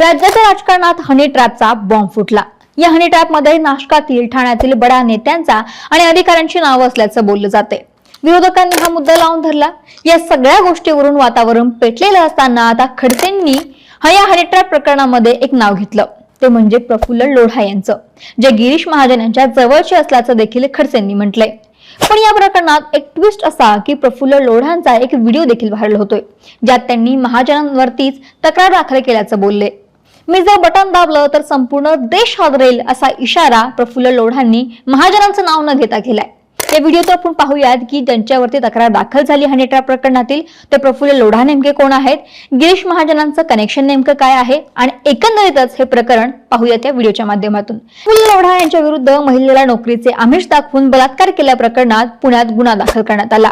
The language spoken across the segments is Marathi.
राज्याच्या राजकारणात हनी ट्रॅपचा बॉम्ब फुटला. या हनी ट्रॅपमध्ये नाशकातील ठाण्यातील बडा नेत्यांचा आणि अधिकाऱ्यांची नावं असल्याचं बोललं जाते विरोधकांनी हा मुद्दा लावून धरला. या सगळ्या गोष्टीवरून वातावरण पेटलेलं असताना आता खडसेंनी हा या हनी ट्रॅप प्रकरणामध्ये एक नाव घेतलं. ते म्हणजे प्रफुल्ल लोढा यांचं जे गिरीश महाजन यांच्या जवळचे असल्याचं देखील खडसेंनी म्हटलंय. पण या प्रकरणात एक ट्विस्ट असा की प्रफुल्ल लोढांचा एक व्हिडिओ देखील व्हायरल होतोय ज्यात त्यांनी महाजनांवरतीच तक्रार दाखल केल्याचं बोलले मी जर बटन दाबलं तर संपूर्ण देश हादरेल असा इशारा प्रफुल्ल लोढांनी महाजनांचं नाव न घेता केलाय. या व्हिडिओत आपण पाहूयात की ज्यांच्यावरती तक्रार दाखल झाली हनी ट्रॅप प्रकरणातील. ते प्रफुल्ल लोढा नेमके कोण आहेत? गिरीश महाजनांचं कनेक्शन नेमकं काय आहे? आणि एकंदरीतच हे प्रकरण पाहूयात या व्हिडिओच्या माध्यमातून. प्रफुल्ल लोढा यांच्या विरुद्ध महिलेला नोकरीचे आमिष दाखवून बलात्कार केल्या प्रकरणात पुण्यात गुन्हा दाखल करण्यात आला.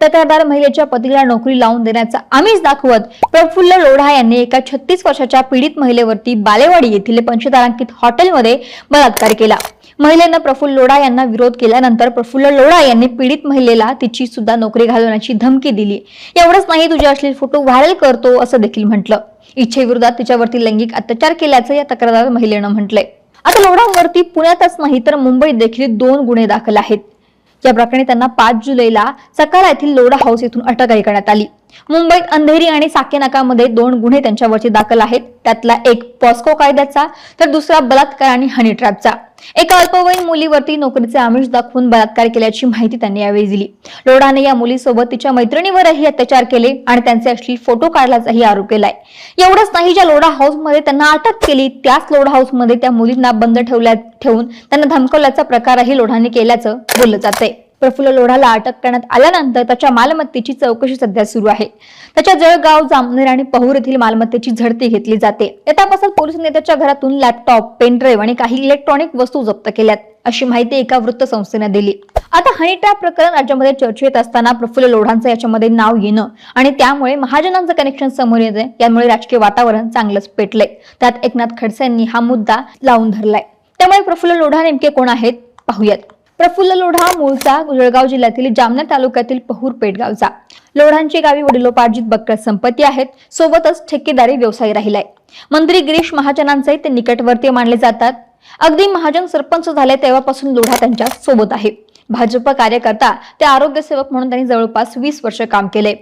तक्रारदार महिलेच्या पतीला नोकरी लावून देण्याचा आमिष दाखवत प्रफुल्ल लोढा यांनी एका छत्तीस वर्षाच्या पीडित महिलेवरती बालेवाडी येथील पंचतारांकित हॉटेलमध्ये बलात्कार केला. महिलेनं प्रफुल्ल लोढा यांना विरोध केल्यानंतर प्रफुल्ल लोढा यांनी पीडित महिलेला तिची सुद्धा नोकरी घालवण्याची धमकी दिली. एवढंच नाही तुझे असलेले फोटो व्हायरल करतो असं देखील म्हटलं. इच्छेविरोधात तिच्यावरती लैंगिक अत्याचार केल्याचं या तक्रारदार महिलेनं म्हटलंय. आता लोढांवरती पुण्यातच नाही तर मुंबईत देखील दोन गुन्हे दाखल आहेत. या प्रकरणी त्यांना पाच जुलैला सकारा येथील लोडा हाऊस येथून अटकही करण्यात आली. मुंबईत अंधेरी आणि साकेनाकामध्ये दोन गुन्हे त्यांच्यावरती दाखल आहेत. त्यातला एक पॉस्को कायद्याचा तर दुसरा बलात्कार आणि हनी ट्रॅपचा. एका अल्पवयीन मुलीवरती नोकरीचे आमिष दाखवून बलात्कार केल्याची माहिती त्यांनी यावेळी दिली. लोढाने या मुलीसोबत तिच्या मैत्रिणीवरही अत्याचार केले आणि त्यांचे अश्लील फोटो काढल्याचाही आरोप केलाय. एवढंच नाही ज्या लोढा हाऊसमध्ये त्यांना अटक केली त्याच लोढा हाऊसमध्ये त्या मुलींना बंद ठेवल्या ठेवून त्यांना धमकवल्याचा प्रकारही लोढांनी केल्याचं बोललं जातंय. प्रफुल्ल लोढाला अटक करण्यात आल्यानंतर त्याच्या मालमत्तेची चौकशी सध्या सुरू आहे. त्याच्या जळगाव जामनेर आणि पहूर येथील मालमत्तेची झडती घेतली जाते. या तपासात पोलिसांनी त्याच्या घरातून लॅपटॉप पेनड्राईव्ह आणि काही इलेक्ट्रॉनिक वस्तू जप्त केल्यात अशी माहिती एका वृत्तसंस्थेने दिली. आता हनीट्रॅप प्रकरण राज्यामध्ये चर्चेत असताना प्रफुल्ल लोढांचं याच्यामध्ये नाव येणं आणि त्यामुळे महाजनांचं कनेक्शन समोर येते यामुळे राजकीय वातावरण चांगलंच पेटलंय. त्यात एकनाथ खडसेंनी हा मुद्दा लावून धरलाय. त्यामुळे प्रफुल्ल लोढा नेमके कोण आहेत? पाहूयात. प्रफुल्ल लोढा मूळचा जळगाव जिल्ह्यातील जामनेर तालुक्यातील पहूर पेटगावचा लोढांची गावी वडिलोपार्जित बक्कळ संपत्ती आहेत. सोबतच ठेकेदारी व्यवसाय राहिलाय. मंत्री गिरीश महाजनांचे ते निकटवर्तीय मानले जातात. अगदी महाजन सरपंच झाले तेव्हापासून लोढा त्यांच्यासोबत आहे. भाजप कार्यकर्ता ते आरोग्य सेवक म्हणून त्यांनी जवळपास वीस वर्ष काम केले.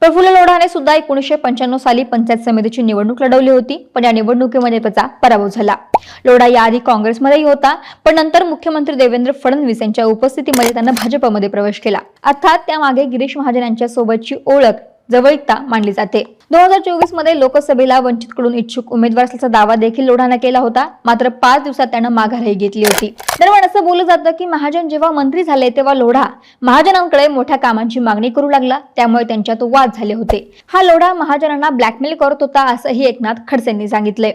प्रफुल्ल लोढाने सुद्धा एकोणीसशे पंच्याण्णव साली पंचायत समितीची निवडणूक लढवली होती पण या निवडणुकीमध्ये त्याचा पराभव झाला. लोढा याआधी काँग्रेसमध्येही होता पण नंतर मुख्यमंत्री देवेंद्र फडणवीस यांच्या उपस्थितीमध्ये त्यांना भाजपमध्ये प्रवेश केला. अर्थात त्यामागे गिरीश महाजन यांच्या सोबतची ओळख जवळीकता मानली जाते. दोन हजार चोवीसमध्ये लोकसभेला वंचितकडून इच्छुक उमेदवार असल्याचा दावा देखील लोढानं केला होता. मात्र पाच दिवसात त्यानं माघारही घेतली होती. दरम्यान असं बोललं जातं की महाजन जेव्हा मंत्री झाले तेव्हा लोढा महाजनांकडे मोठ्या कामांची मागणी करू लागला. त्यामुळे त्यांच्यात वाद झाले होते. हा लोढा महाजनांना ब्लॅकमेल करत होता असंही एकनाथ खडसेंनी सांगितले